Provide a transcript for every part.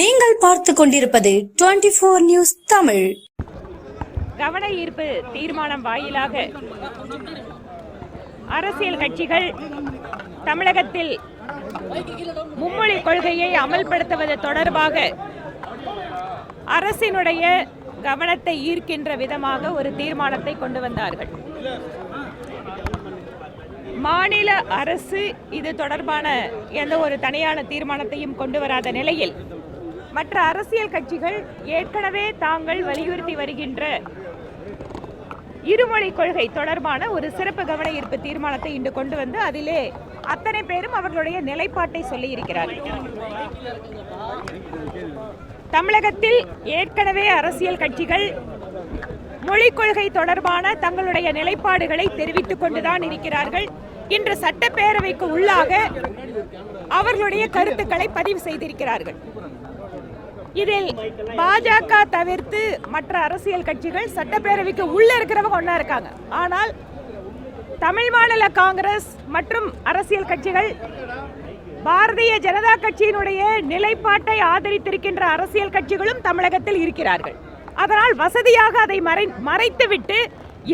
நீங்கள் பார்த்து கொண்டிருப்பது டுவெண்டி போர் நியூஸ் தமிழ். கவன ஈர்ப்பு தீர்மானம் வாயிலாக அரசியல் கட்சிகள் தமிழகத்தில் மும்மொழி கொள்கையை அமல்படுத்துவது தொடர்பாக அரசினுடைய கவனத்தை ஈர்க்கின்ற விதமாக ஒரு தீர்மானத்தை கொண்டு வந்தார்கள். மாநில அரசு இது தொடர்பான எந்த ஒரு தனியான தீர்மானத்தையும் கொண்டு வராத நிலையில் மற்ற அரசியல் கட்சிகள் ஏற்கனவே தாங்கள் வலியுறுத்தி வருகின்ற இருமொழி கொள்கை தொடர்பான ஒரு சிறப்பு கவன ஈர்ப்பு தீர்மானத்தை இன்று கொண்டு வந்து அதிலே அத்தனை பேரும் அவர்களுடைய நிலைப்பாட்டை சொல்லியிருக்கிறார்கள். தமிழகத்தில் ஏற்கனவே அரசியல் கட்சிகள் மொழிக் கொள்கை தொடர்பான தங்களுடைய நிலைப்பாடுகளை தெரிவித்துக் கொண்டுதான் இருக்கிறார்கள். இன்று சட்டப்பேரவைக்கு உள்ளாக அவர்களுடைய கருத்துக்களை பதிவு செய்திருக்கிறார்கள். இதில் பாஜக தவிர்த்து மற்ற அரசியல் கட்சிகள் சட்டப்பேரவைக்கு உள்ள இருக்கிறவங்க ஒன்றா இருக்காங்க. ஆனால் தமிழ் மாநில காங்கிரஸ் மற்றும் அரசியல் கட்சிகள் பாரதிய ஜனதா கட்சியினுடைய நிலைப்பாட்டை ஆதரித்திருக்கின்ற அரசியல் கட்சிகளும் தமிழகத்தில் இருக்கிறார்கள். அதனால் வசதியாக அதை மறை மறைத்துவிட்டு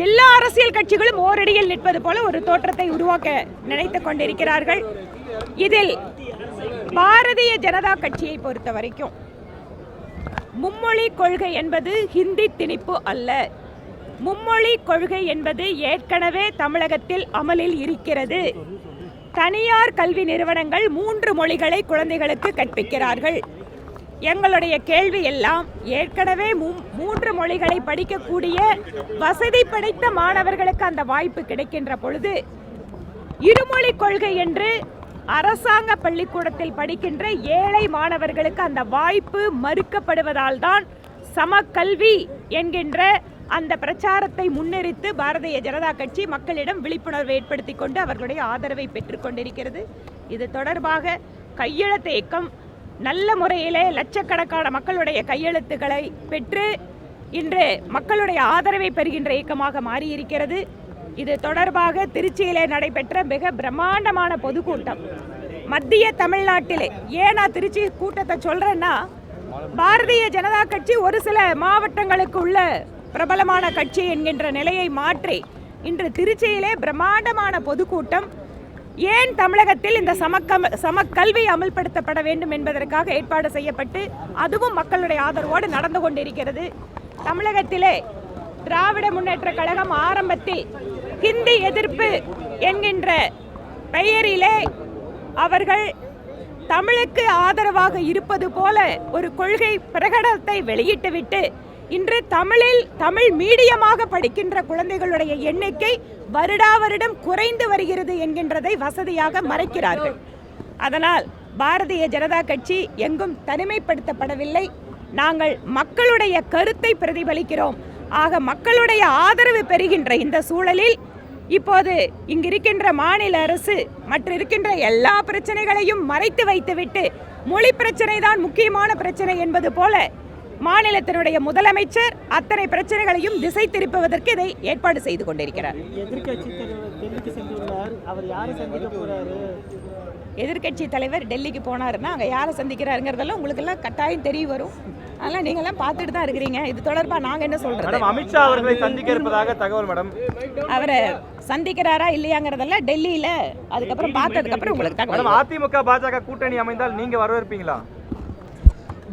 எல்லா அரசியல் கட்சிகளும் ஓரடியில் நிற்பது போல ஒரு தோற்றத்தை உருவாக்க நினைத்து கொண்டிருக்கிறார்கள். இதில் பாரதிய ஜனதா கட்சியை பொறுத்த வரைக்கும் மும்மொழி கொள்கை என்பது ஹிந்தி திணிப்பு அல்ல. மும்மொழி கொள்கை என்பது ஏற்கனவே தமிழகத்தில் அமலில் இருக்கிறது. தனியார் கல்வி நிறுவனங்கள் மூன்று மொழிகளை குழந்தைகளுக்கு கற்பிக்கிறார்கள். எங்களுடைய கேள்வி எல்லாம் ஏற்கனவே மூன்று மொழிகளை படிக்கக்கூடிய வசதி படைத்த மாணவர்களுக்கு அந்த வாய்ப்பு கிடைக்கின்ற பொழுது இருமொழி கொள்கை என்று அரசாங்க பள்ளிக்கூடத்தில் படிக்கின்ற ஏழை மாணவர்களுக்கு அந்த வாய்ப்பு மறுக்கப்படுவதால் தான் சமக்கல்வி என்கின்ற அந்த பிரச்சாரத்தை முன்னிறுத்து பாரதிய ஜனதா கட்சி மக்களிடம் விழிப்புணர்வை ஏற்படுத்தி கொண்டு அவர்களுடைய ஆதரவை பெற்றுக்கொண்டிருக்கிறது இது தொடர்பாக கையெழுத்து இயக்கம் நல்ல முறையிலே லட்சக்கணக்கான மக்களுடைய கையெழுத்துக்களை பெற்று இன்று மக்களுடைய ஆதரவை பெறுகின்ற இயக்கமாக மாறியிருக்கிறது. இது தொடர்பாக திருச்சியிலே நடைபெற்ற மிக பிரம்மாண்டமான பொதுக்கூட்டம். மத்திய தமிழ்நாட்டிலே ஏன் நான் திருச்சி கூட்டத்தை சொல்றேன்னா பாரதிய ஜனதா கட்சி ஒரு சில மாவட்டங்களுக்கு உள்ள பிரபலமான கட்சி என்கின்ற நிலையை மாற்றி இன்று திருச்சியிலே பிரம்மாண்டமான பொதுக்கூட்டம். ஏன் தமிழகத்தில் இந்த சமக்கம் சமக்கல்வி அமல்படுத்தப்பட வேண்டும் என்பதற்காக ஏற்பாடு செய்யப்பட்டு அதுவும் மக்களுடைய ஆதரவோடு நடந்து கொண்டிருக்கிறது. தமிழகத்திலே திராவிட முன்னேற்ற கழகம் ஆரம்பத்தில் ஹிந்தி எதிர்ப்பு என்கின்ற பெயரிலே அவர்கள் தமிழுக்கு ஆதரவாக இருப்பது போல ஒரு கொள்கை பிரகடனத்தை வெளியிட்டுவிட்டு இன்று தமிழில் தமிழ் மீடியமாக படிக்கின்ற குழந்தைகளுடைய எண்ணிக்கை வருடா வருடம் குறைந்து வருகிறது என்கின்றதை வசதியாக மறைக்கிறார்கள். அதனால் பாரதிய ஜனதா கட்சி எங்கும் தனிமைப்படுத்தப்படவில்லை. நாங்கள் மக்களுடைய கருத்தை பிரதிபலிக்கிறோம். ஆக மக்களுடைய ஆதரவு பெறுகின்ற இந்த சூழலில் இப்போது இங்கு இருக்கின்ற மாநில அரசு மற்ற இருக்கின்ற எல்லா பிரச்சனைகளையும் மறைத்து வைத்துவிட்டு மொழி பிரச்சனை தான் முக்கியமான பிரச்சனை என்பது போல மாநிலத்தினுடைய முதலமைச்சர் அத்தனை பிரச்சனைகளையும் திசை திருப்புவதற்கு இதை ஏற்பாடு செய்து கொண்டிருக்கிறார். எதிர்க்கட்சி தலைவர் டெல்லிக்கு சென்றுள்ளார். அவர் யாரை சந்திக்க போறாரு? எதிர்க்கட்சி தலைவர் டெல்லிக்கு போனாருன்னா அங்கே யாரை சந்திக்கிறாருங்கிறதெல்லாம் உங்களுக்கு எல்லாம் கட்டாயம் தெரிய வரும். அதெல்லாம் நீங்களாம் பார்த்துட்டு தான் இருக்கிறீங்க. இது தொடர்பாக நாங்கள் என்ன மேடம் அமித்ஷா அவர்களை சந்திக்க இருப்பதாக தகவல் மேடம். அவரை சந்திக்கிறாரா இல்லையாங்கிறதெல்லாம் டெல்லியில அதுக்கப்புறம் பார்த்ததுக்கப்புறம் உங்களுக்கு தகவல். அதிமுக பாஜக கூட்டணி அமைந்தால் நீங்க வரவேற்பீங்களா?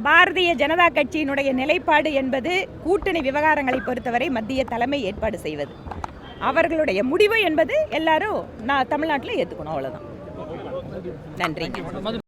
பாரதிய ஜனதா கட்சியினுடைய நிலைப்பாடு என்பது கூட்டணி விவகாரங்களை பொறுத்தவரை மத்திய தலைமை ஏற்பாடு செய்வது. அவர்களுடைய முடிவு என்பது எல்லாரும் நான் தமிழ்நாட்டில் ஏற்றுக்கணும் அவ்வளோதான் நன்றி